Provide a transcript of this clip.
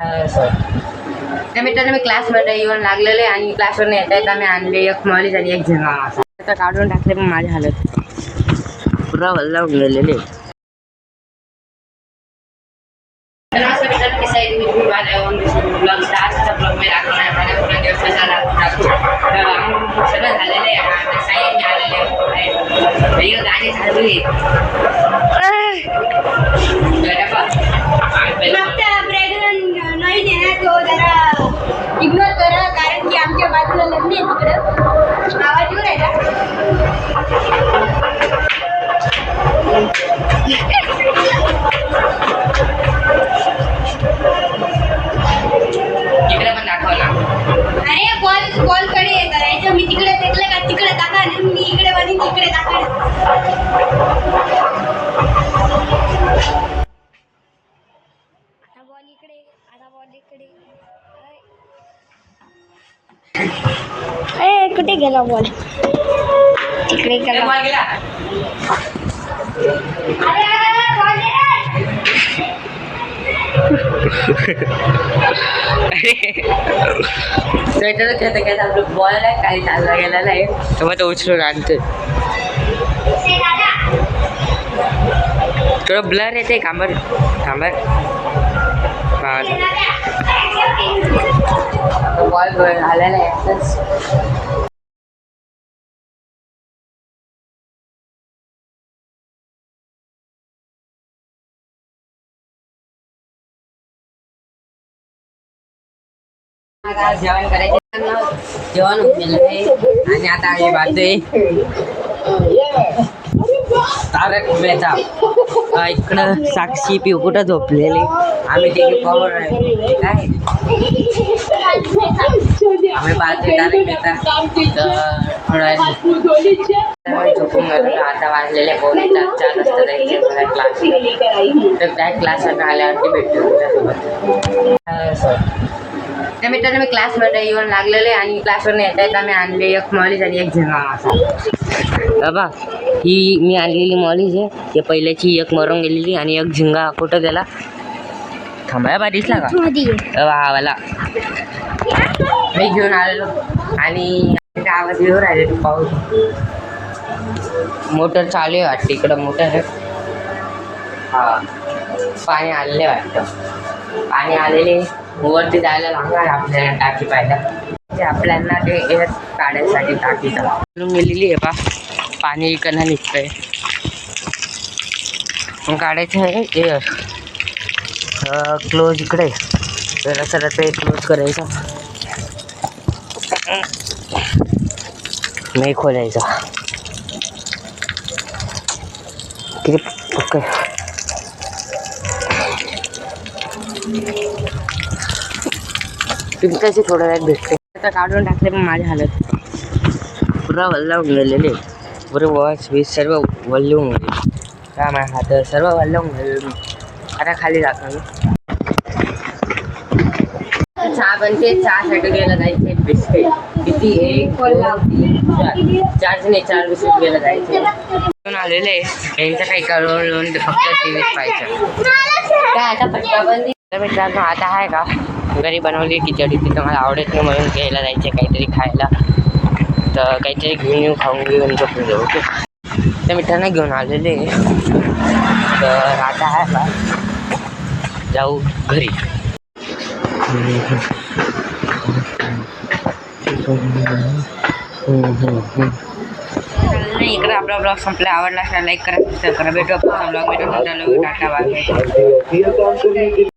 त्या मित्रांनो मी क्लासमध्ये येऊन लागलेले आणि क्लासवरून येता येता मी आणले एक मॉलीज आणि एक झिंगा मासा. आता काढून टाकले पण माझ्या हालत पुरा वल्ला गेलेले. तर इग्नोर करा कारण की आमच्या बाजूला लग्न आहे तिकडं. आवाज येऊ अरे बॉल बॉलकडे करायचं. मी तिकडे फेकलं का तिकडे टाका मी इकडे बनी तिकडे टाका कुठे गेला बॉल. तिकडे गेला. गेला गेला खेळता आपलं बॉल आहे काही चालला आहे तर मग तो उचलून दादा. थोडं ब्लर येते कांबर कांबर हा. बॉल आलेला आहे जेवण करायचं जेवण होऊन आणि आता आम्ही बाजू तारक मेहता. इकडं साक्षी पिवकुट झोपलेली? आम्ही ते पाहून काय? आम्ही पाहतोय तारक मेहता. झोपून गेलो आता वाजलेले पावणे चार. चार वाजता जायचे क्लास तर त्या क्लासला आल्यावरती भेटतो तुमच्यासोबत त्या मित्रांनो मी क्लासमध्ये येऊन लागलेले आणि क्लासवरून येता येता मी आणले एक मॉलीज आणि एक झिंगा मासा. बाबा ही मी आणलेली मॉलीज आहे ते पहिल्याची एक मरून गेलेली आणि एक झिंगा कुठं गेला? थांबाया बा दिसला का? वा वाला. मी घेऊन आलेलो आणि आवाज येऊ राहिले पाऊस. मोटर चालू आहे वाटतं इकडं मोटर आहे. हा. पाणी आलेले वाटतं. पाणी आलेले. वरती जायला लागणार आपल्याला टाकी पाहिजे ते आपल्याला ते एअर काढायसाठी टाकी चालून गेलेली आहे बा. पाणी इकडनं निघतंय. काढायचं आहे एअर. क्लोज इकडे. जरा सर ते क्लोज करायचं. नाही खोलायचा. किती पक्क पिंकाची थोड्या वेळात भेटते. आता काढून टाकले पण माझ्या हालत. पुरा वल्ला होऊन गेलेले. पुरे वॉच वीज सर्व वल्ले होऊन गेले. काय माझ्या हात सर्व वल्ला होऊन गेले. आता खाली जातो मी चहा बनते चहासाठी गेलं जायचे बिस्किट. किती एक चार जण चार बिस्किट गेलं जायचे आलेले. यांचं काही कळवून फक्त टी व्हीच पाहिजे काय आता पट्टाबंदी तर मित्रांनो आता आहे का? घरी बनवली. खिचडी ती तुम्हाला आवडत नाही म्हणून घ्यायला जायचे काहीतरी खायला. तर काहीतरी घेऊन येऊ खाऊन घेऊन झोपून जाऊ. ओके? तर मित्रांनो घेऊन आलेले. तर आता आहे का जाऊ घरी. इकडे आपला ब्लॉग संपला. आवडला असला लाईक करा सबस्क्राईब करा. भेटू ब्लॉग भेटू टाटा बाय